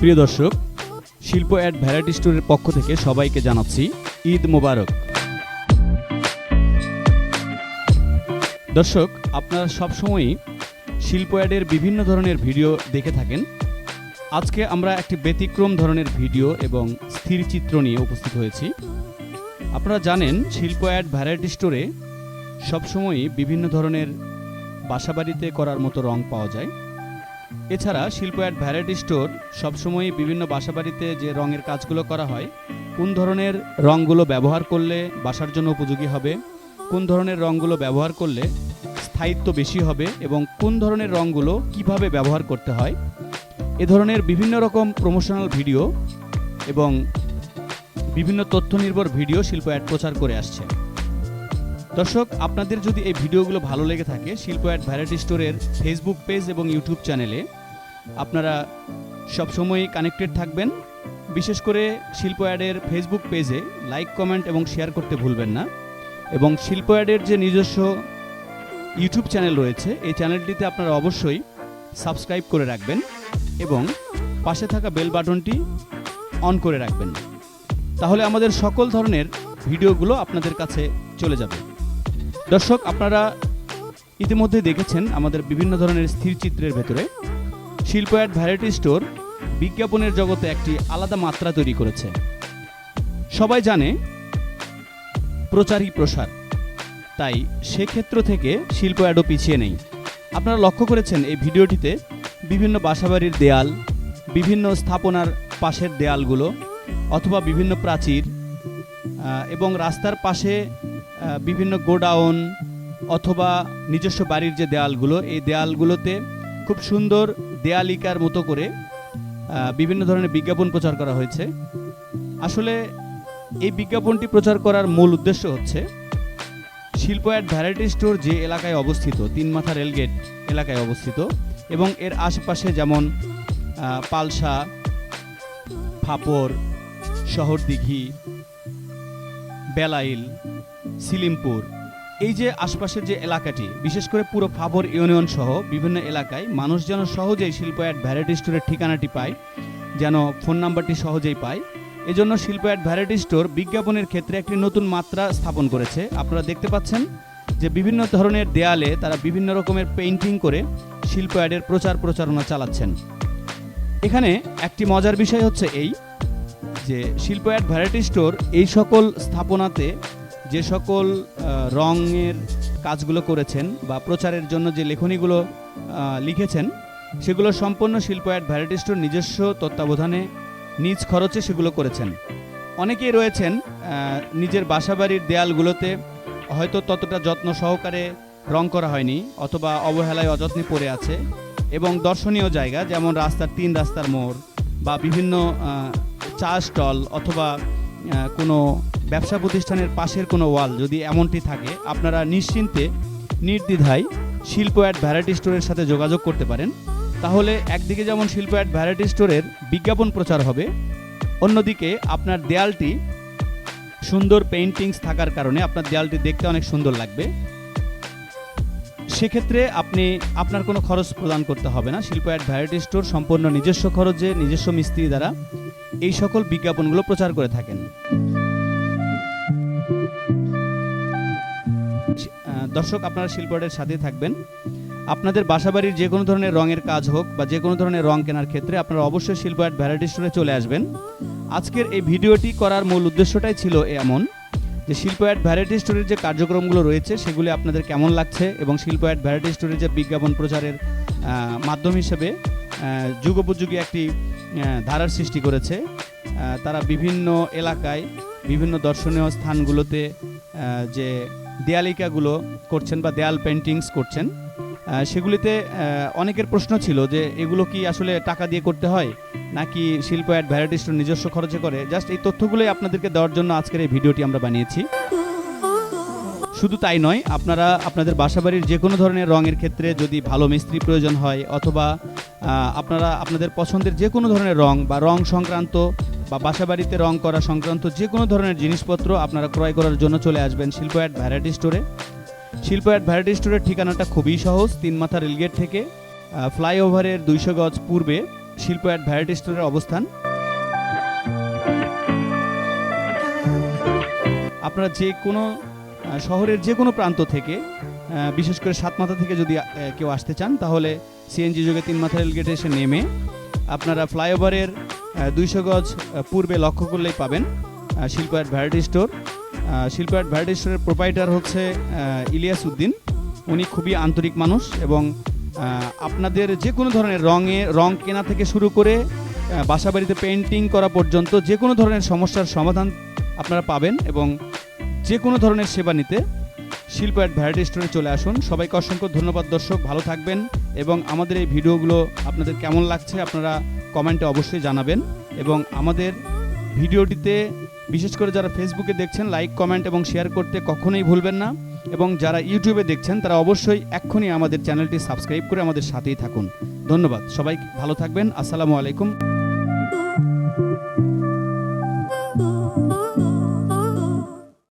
প্রিয় দর্শক, শিল্প অ্যাড ভ্যারাইটি স্টোরের পক্ষ থেকে সবাইকে জানাচ্ছি ঈদ মোবারক। দর্শক, আপনারা সবসময়ই শিল্প অ্যাডের বিভিন্ন ধরনের ভিডিও দেখে থাকেন। আজকে আমরা একটি ব্যতিক্রম ধরনের ভিডিও এবং স্থির চিত্র নিয়ে উপস্থিত হয়েছি। আপনারা জানেন শিল্প অ্যাড ভ্যারাইটি স্টোরে সবসময়ই বিভিন্ন ধরনের বাসাবাড়িতে করার মতো রং পাওয়া যায়। এছাড়া শিল্প অ্যাড ভ্যারাইটি স্টোর সবসময় বিভিন্ন বাসাবাড়িতে যে রঙের কাজগুলো করা হয়, কোন ধরনের রঙগুলো ব্যবহার করলে বাসার জন্য উপযোগী হবে, কোন ধরনের রঙগুলো ব্যবহার করলে স্থায়িত্ব বেশি হবে এবং কোন ধরনের রঙগুলো কীভাবে ব্যবহার করতে হয়, এ ধরনের বিভিন্ন রকম প্রমোশনাল ভিডিও এবং বিভিন্ন তথ্য নির্ভর ভিডিও শিল্প অ্যাড প্রচার করে আসছে। দর্শক, আপনাদের যদি এই ভিডিওগুলো ভালো লেগে থাকে, শিল্প অ্যাড ভ্যারাইটি স্টোরের ফেসবুক পেজ এবং ইউটিউব চ্যানেলে আপনারা সবসময় কানেক্টেড থাকবেন। বিশেষ করে শিল্প অ্যাডের ফেসবুক পেজে লাইক কমেন্ট এবং শেয়ার করতে ভুলবেন না। এবং শিল্প অ্যাডের যে নিজস্ব ইউটিউব চ্যানেল রয়েছে। এই চ্যানেলটিতে আপনারা অবশ্যই সাবস্ক্রাইব করে রাখবেন এবং পাশে থাকা বেল বাটনটি অন করে রাখবেন। তাহলে আমাদের সকল ধরনের ভিডিওগুলো আপনাদের কাছে চলে যাবে। দর্শক, আপনারা ইতিমধ্যে দেখেছেন আমাদের বিভিন্ন ধরনের স্থির চিত্রের ভেতরে। শিল্প অ্যাড ভ্যারাইটি স্টোর বিজ্ঞাপনের জগতে একটি আলাদা মাত্রা তৈরি করেছে। সবাই জানে প্রচারই প্রসার। তাই সেক্ষেত্র থেকে শিল্প অ্যাডও পিছিয়ে নেই। আপনারা লক্ষ্য করেছেন এই ভিডিওটিতে বিভিন্ন বাসাবাড়ির দেয়াল, বিভিন্ন স্থাপনার পাশের দেয়ালগুলো অথবা বিভিন্ন প্রাচীর এবং রাস্তার পাশে বিভিন্ন গোডাউন অথবা নিজস্ব বাড়ির যে দেয়ালগুলো, এই দেয়ালগুলোতে খুব সুন্দর দেয়ালিকার মতো করে বিভিন্ন ধরনের বিজ্ঞাপন প্রচার করা হয়েছে। আসলে এই বিজ্ঞাপনটি প্রচার করার মূল উদ্দেশ্য হচ্ছে শিল্প অ্যাড ভ্যারাইটি স্টোর যে এলাকায় অবস্থিত তিন মাথা রেলগেট এলাকায় অবস্থিত এবং এর আশেপাশে যেমন পালসা ফাপড় শহরদিঘি, বেলাইল, সিলিমপুর, এই যে আশপাশের যে এলাকাটি, বিশেষ করে পুরো ফাবর ইউনিয়ন সহ বিভিন্ন এলাকায় মানুষ যেন সহজেই শিল্প অ্যাড ভ্যারাইটি স্টোরের ঠিকানাটি পায়, যেন ফোন নাম্বারটি সহজেই পায় এজন্য শিল্প অ্যাড ভ্যারাইটি স্টোর বিজ্ঞাপনের ক্ষেত্রে একটি নতুন মাত্রা স্থাপন করেছে। আপনারা দেখতে পাচ্ছেন যে বিভিন্ন ধরনের দেয়ালে তারা বিভিন্ন রকমের পেইন্টিং করে শিল্প অ্যাডের প্রচার প্রচারণা চালাচ্ছেন। এখানে একটি মজার বিষয় হচ্ছে এই যে শিল্প অ্যাড ভ্যারাইটি স্টোর এই সকল স্থাপনাতে যে সকল রঙের কাজগুলো করেছেন বা প্রচারের জন্য যে লেখনীগুলো লিখেছেন, সেগুলো সম্পূর্ণ শিল্প অ্যাড ভ্যারাইটি স্টোর নিজস্ব তত্ত্বাবধানে নিজ খরচে সেগুলো করেছেন। অনেকেই রয়েছেন নিজের বাসাবাড়ির দেয়ালগুলোতে হয়তো ততটা যত্ন সহকারে রং করা হয়নি অথবা অবহেলায় অযত্নে পড়ে আছে এবং দর্শনীয় জায়গা যেমন রাস্তার তিন রাস্তার মোড় বা বিভিন্ন চা স্টল অথবা কোনো ব্যবসা প্রতিষ্ঠানের পাশের কোনো ওয়াল যদি এমনটি থাকে, আপনারা নিশ্চিন্তে নির্দ্বিধায় শিল্প অ্যাড ভ্যারাইটি স্টোরের সাথে যোগাযোগ করতে পারেন। তাহলে একদিকে যেমন শিল্প অ্যাড ভ্যারাইটি স্টোরের বিজ্ঞাপন প্রচার হবে, অন্যদিকে আপনার দেয়ালটি সুন্দর পেইন্টিংস থাকার কারণে আপনার দেয়ালটি দেখতে অনেক সুন্দর লাগবে। সেক্ষেত্রে আপনি, আপনার কোনো খরচ প্রদান করতে হবে না। শিল্প অ্যাড ভ্যারাইটি স্টোর সম্পূর্ণ নিজস্ব খরচে, নিজস্ব মিস্ত্রি দ্বারা এই সকল বিজ্ঞাপনগুলো প্রচার করে থাকেন। দর্শক, আপনারা শিল্প সাথে থাকবেন। আপনাদের বাসাবাড়ির যে কোনো ধরনের রঙের কাজ হোক বা যে কোনো ধরনের রং কেনার ক্ষেত্রে আপনারা অবশ্যই শিল্প অ্যাড ভ্যারাইটি স্টোরে চলে আসবেন। আজকের এই ভিডিওটি করার মূল উদ্দেশ্যটাই ছিল এমন যে শিল্প অ্যাড ভ্যারাইটি স্টোরের যে কার্যক্রমগুলো রয়েছে, সেগুলি আপনাদের কেমন লাগছে এবং শিল্প অ্যাড ভ্যারাইটি স্টোরের যে বিজ্ঞাপন প্রচারের মাধ্যম হিসেবে যুগোপযোগী একটি ধারার সৃষ্টি করেছে। তারা বিভিন্ন এলাকায়, বিভিন্ন দর্শনীয় স্থানগুলোতে যে দেয়ালিকাগুলো করছেন বা দেয়াল পেন্টিংস করছেন। সেগুলিতে অনেকের প্রশ্ন ছিল যে এগুলো কি আসলে টাকা দিয়ে করতে হয় নাকি শিল্প অ্যাড ভ্যারাইটি স্টোর নিজস্ব খরচে করে? জাস্ট এই তথ্যগুলোই আপনাদেরকে দেওয়ার জন্য আজকের এই ভিডিওটি আমরা বানিয়েছি। শুধু তাই নয়, আপনারা আপনাদের বাসাবাড়ির যে কোনো ধরনের রঙের ক্ষেত্রে যদি ভালো মিস্ত্রি প্রয়োজন হয় অথবা আপনারা আপনাদের পছন্দের যে কোনো ধরনের রং বা রং সংক্রান্ত বা বাসাবাড়িতে রং করা সংক্রান্ত যে কোনো ধরনের জিনিসপত্র আপনারা ক্রয় করার জন্য চলে আসবেন শিল্প অ্যাড ভ্যারাইটি স্টোরে। শিল্প অ্যাট ভ্যারাইটি স্টোরের ঠিকানাটা খুবই সহজ, তিন মাথা রেলগেট থেকে ফ্লাইওভারের দুইশো গজ পূর্বে শিল্প অ্যাট ভ্যারাইটি স্টোরের অবস্থান। আপনারা যে কোনো শহরের যে কোনো প্রান্ত থেকে বিশেষ করে সাত মাথা থেকে যদি কেউ আসতে চান, তাহলে সিএনজি যোগে তিন মাথা রেলগেটে এসে নেমে আপনারা ফ্লাইওভারের দুইশো গজ পূর্বে লক্ষ্য করলেই পাবেন শিল্প অ্যাট ভ্যারাইটি স্টোর। শিল্প স্টোরের প্রোপাইটার হচ্ছে ইলিয়াস উদ্দিন। উনি খুবই আন্তরিক মানুষ এবং আপনাদের যে কোনো ধরনের রঙে, রং কেনা থেকে শুরু করে বাসা বাড়িতে পেন্টিং করা পর্যন্ত যে কোনো ধরনের সমস্যার সমাধান আপনারা পাবেন এবং যে কোনো ধরনের সেবা নিতে শিল্প অ্যাট ভ্যারাইটি স্টোরে চলে আসুন। সবাইকে অসংখ্য ধন্যবাদ দর্শক, ভালো থাকবেন এবং আমাদের এই ভিডিওগুলো আপনাদের কেমন লাগছে আপনারা কমেন্টে অবশ্যই জানাবেন এবং আমাদের ভিডিওটিতে বিশেষ করে যারা ফেসবুকে দেখছেন লাইক কমেন্ট এবং শেয়ার করতে কখনোই ভুলবেন না। এবং যারা ইউটিউবে দেখছেন, তারা অবশ্যই এক্ষুনি আমাদের চ্যানেলটি সাবস্ক্রাইব করে আমাদের সাথেই থাকুন। ধন্যবাদ, সবাই ভালো থাকবেন। আসসালামু আলাইকুম।